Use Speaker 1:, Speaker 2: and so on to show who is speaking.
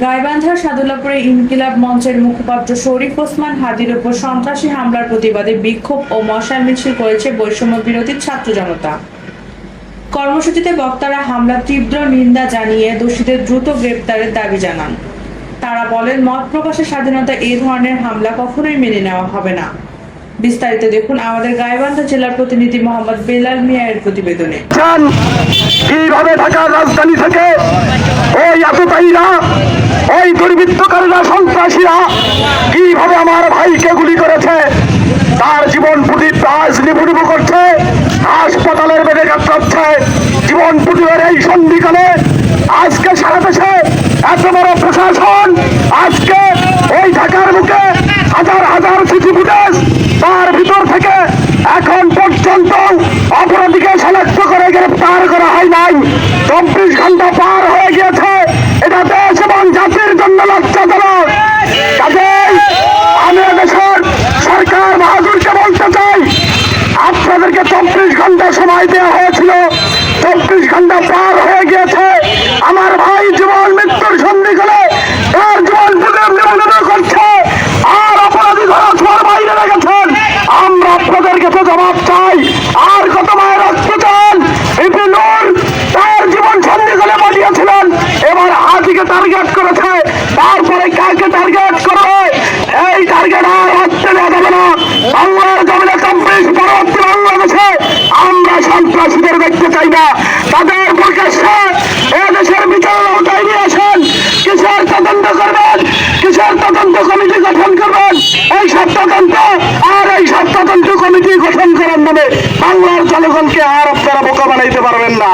Speaker 1: গাইবান্ধার সাদুল্লাপুরে ইনকিলাব মঞ্চের মুখপাত্র শরীফ ওসমান হাদির উপর সন্ত্রাসী হামলার প্রতিবাদে বিক্ষোভ ও মশাল মিছিল করেছে বৈষম্য বিরোধী ছাত্র জনতা। কর্মসূচিতে বক্তারা হামলা তীব্র নিন্দা জানিয়ে দোষীদের দ্রুত গ্রেপ্তারের দাবি জানান। তারা বলেন, মত প্রকাশের স্বাধীনতা এই ধরনের হামলা কখনোই মেনে নেওয়া হবে না। বিস্তারিত দেখুন আমাদের গাইবান্ধা জেলার প্রতিনিধি মোহাম্মদ বেলাল মিয়ার প্রতিবেদনে
Speaker 2: চান কীভাবে ঢাকার রাজধানী থেকে ওই আততায়ীরা ওই দুর্বৃত্তকারীরা সন্ত্রাসীরা কীভাবে আমার ভাইকে গুলি করেছে? তার জীবন পুটি প্রাস নিবু করছে, হাসপাতালের বেডে কাটাচ্ছে জীবন পুটির এই সন্ধিকালে আজকে সারা দেশে এত বড় প্রশাসন, আজকে ওই ঢাকার মুখে হাজার হাজার সিসি ফুটেজ তার ভিতর থেকে এখন পর্যন্ত অপরাধীকে শনাক্ত করে গ্রেপ্তার করা হয় নাই। চব্বিশ চব্বিশ ঘণ্টা সময় দেওয়া হয়েছিল। চব্বিশ ঘণ্টা পার হয়ে গিয়েছে। আমার ভাই জীবন মৃত্যুর সন্ধি করে তার জীবন করছে। আর অপরাধী ধরা ছোঁয়ার বাইরে রেখেছেন। আমরা আপনাদের কাছে জবাব চাই। আর কত মায়ের রক্ত চান তার জীবন সন্ধি করে পাঠিয়েছিলেন। এবার হাজিকে টার্গেট করেছে তারপরে কাকে টার্গেট করবে এই টার্গেট আর হচ্ছে দেওয়া যাবে না বাংলার জমিনে চব্বিশ পরবর্তী বাংলাদেশে আমরা সন্ত্রাসীদের দেখতে চাই না তাদের প্রকাশ্যে এদেশের বিচার আওতায় নিয়ে আসেন। তদন্ত করবেন? কিসের তদন্ত কমিটি গঠন করবেন? এই সব আর এই সব কমিটি গঠন করার নামে বাংলার জনগণকে আর আপনারা বোকা বানাইতে পারবেন না।